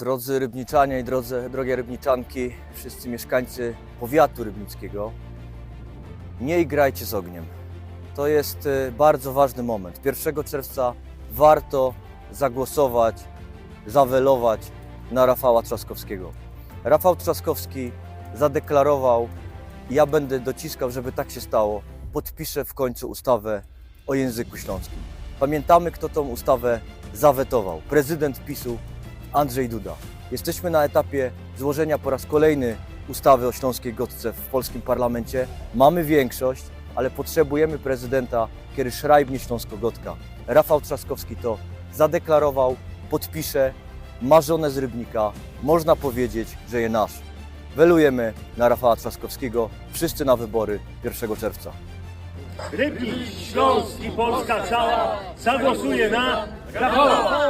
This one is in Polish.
Drodzy rybniczanie i drodze, drogie rybniczanki, wszyscy mieszkańcy powiatu rybnickiego, nie igrajcie z ogniem. To jest e, bardzo ważny moment. 1 czerwca warto zagłosować, zawelować na Rafała Trzaskowskiego. Rafał Trzaskowski zadeklarował, ja będę dociskał, żeby tak się stało, podpiszę w końcu ustawę o języku śląskim. Pamiętamy, kto tą ustawę zawetował. Prezydent PiSu Andrzej Duda. Jesteśmy na etapie złożenia po raz kolejny ustawy o śląskiej gotce w polskim parlamencie. Mamy większość, ale potrzebujemy prezydenta, kiedy szrajbnie śląsko-gotka. Rafał Trzaskowski to zadeklarował, podpisze, ma żonę z Rybnika. Można powiedzieć, że je nasz. Welujemy na Rafała Trzaskowskiego. Wszyscy na wybory 1 czerwca. Rybnik, Śląsk i Polska cała zagłosuje na Rafała.